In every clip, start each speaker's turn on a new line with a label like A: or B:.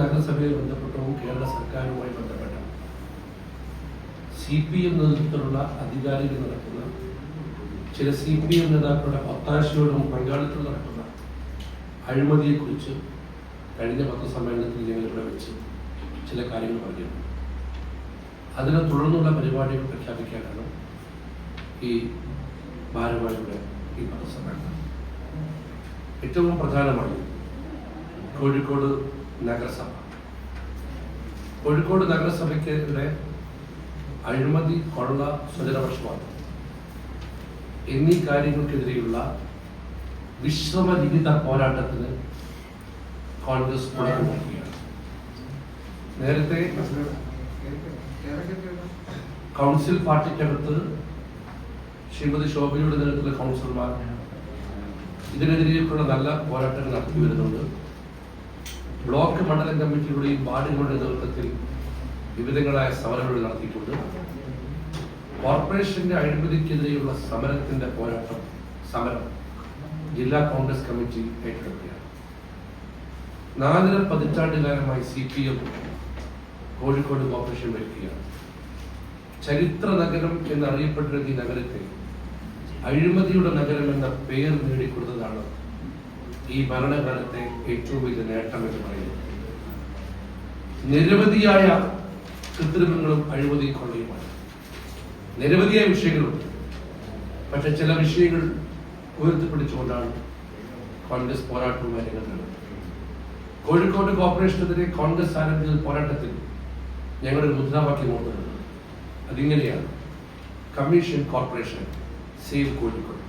A: നഗരസഭയിൽ ബന്ധപ്പെട്ടവും കേരള സർക്കാരുമായി ബന്ധപ്പെട്ട സി പി എം നേതൃത്വത്തിലുള്ള അധികാരികൾ നടക്കുന്ന ചില സി പി എം നേതാക്കളുടെ ഒത്താശയോടും പങ്കാളിത്തം നടക്കുന്ന അഴിമതിയെക്കുറിച്ച് കഴിഞ്ഞ പത്രസമ്മേളനത്തിൽ ഞങ്ങൾ ഇവിടെ വെച്ച് ചില കാര്യങ്ങൾ പറഞ്ഞിരുന്നു. അതിനെ തുടർന്നുള്ള പരിപാടികൾ പ്രഖ്യാപിക്കാനാണ് ഈ ഭാരവാഹിയുടെ ഈ പത്രസമ്മേളനം. ഏറ്റവും പ്രധാനമായി കോഴിക്കോട് നഗരസഭ. കോഴിക്കോട് നഗരസഭയ്ക്കെതിരെ അഴിമതി കൊള്ള സ്വജനപക്ഷപാതം എന്നീ കാര്യങ്ങൾക്കെതിരെയുള്ള വിശ്രമരഹിത പോരാട്ടത്തിന് കോൺഗ്രസ് തുടക്കം നൽകുകയാണ് നേരത്തെ കൗൺസിൽ പാർട്ടിക്കകത്ത് ശ്രീമതി ശോഭയുടെ നേതൃത്വത്തിലെ കൗൺസിലർമാർ ഇതിനെതിരെയൊക്കെയുള്ള നല്ല പോരാട്ടങ്ങൾ നടത്തി വരുന്നുണ്ട്. ബ്ലോക്ക് മണ്ഡലം കമ്മിറ്റിയുടെയും വാർഡുകളുടെ നേതൃത്വത്തിൽ വിവിധങ്ങളായ സമരങ്ങൾ നടത്തിക്കൊണ്ട് കോർപ്പറേഷന്റെ അഴിമതിക്കെതിരെയുള്ള സമരത്തിന്റെ പോരാട്ടം സമരം ജില്ലാ കോൺഗ്രസ് കമ്മിറ്റി ഏറ്റെടുക്കുകയാണ്. നാലര പതിറ്റാണ്ടുകാലമായി C P M Kozhikode corporation വരുത്തുകയാണ് ചരിത്ര നഗരം എന്നറിയപ്പെട്ടിരുന്ന ഈ നഗരത്തെ അഴിമതിയുടെ നഗരം എന്ന പേർ നേടിക്കൊടുത്തതാണ് ഈ ഭരണകാലത്തെ ഏറ്റവും വലിയ നേട്ടം എന്ന് പറയുന്നത്. നിരവധിയായ കൃത്രിമങ്ങളും അഴിമതി കൊള്ളയുമാണ് നിരവധിയായ വിഷയങ്ങളുണ്ട്. പക്ഷെ ചില വിഷയങ്ങൾ ഉയർത്തിപ്പിടിച്ചുകൊണ്ടാണ് കോൺഗ്രസ് പോരാട്ടവും രംഗത്ത് കോഴിക്കോട് കോർപ്പറേഷനെതിരെ കോൺഗ്രസ് ആരംഭിച്ച പോരാട്ടത്തിൽ ഞങ്ങളുടെ മുദ്രാവാക്യം ഓർക്കുന്നത് അതിങ്ങനെയാണ് കമ്മീഷൻ കോർപ്പറേഷൻ സേവ് കോഴിക്കോട്.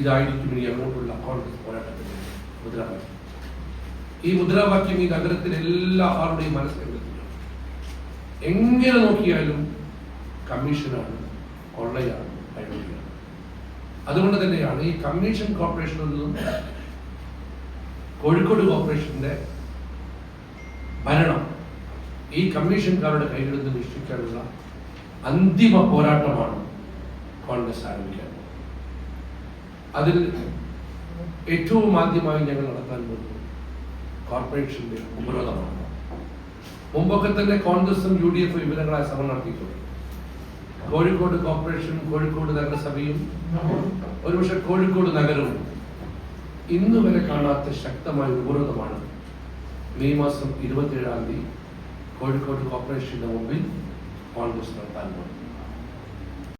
A: ഇതായിരിക്കും ഇനി അങ്ങോട്ടുള്ള കോൺഗ്രസ് പോരാട്ടത്തിന്റെ മുദ്രാവാക്യം. ഈ മുദ്രാവാക്യം ഈ നഗരത്തിലെ എല്ലാ ആളുടെയും മനസ്സിലെത്തുക എങ്ങനെ നോക്കിയാലും കമ്മീഷനാണ് കൊള്ളയാണ് അഴിമതിയാണ്. അതുകൊണ്ട് തന്നെയാണ് ഈ കമ്മീഷൻ കോർപ്പറേഷനിൽ നിന്നും കോഴിക്കോട് കോർപ്പറേഷന്റെ ഭരണം ഈ കമ്മീഷൻകാരുടെ കൈകളിൽ നിന്ന് നിഷ്ഠിക്കാനുള്ള അന്തിമ പോരാട്ടമാണ് കോൺഗ്രസ് ആരംഭിക്കാൻ അതിൽ ഏറ്റവും ആദ്യമായി ഞങ്ങൾ നടത്താൻ പോകുന്നത് കോർപ്പറേഷന്റെ ഉപരോധമാണ്. മുമ്പൊക്കെ തന്നെ കോൺഗ്രസും യു ഡി എഫും വിവിധങ്ങളായ ശ്രമം നടത്തിയിട്ടുണ്ട്. കോഴിക്കോട് കോർപ്പറേഷൻ കോഴിക്കോട് നഗരസഭയും ഒരുപക്ഷെ കോഴിക്കോട് നഗരവും ഇന്ന് വരെ കാണാത്ത ശക്തമായ ഉപരോധമാണ് മെയ് മാസം ഇരുപത്തിയേഴാം തീയതി കോഴിക്കോട് കോർപ്പറേഷന്റെ മുമ്പിൽ കോൺഗ്രസ് നടത്താൻ പോകുന്നത്.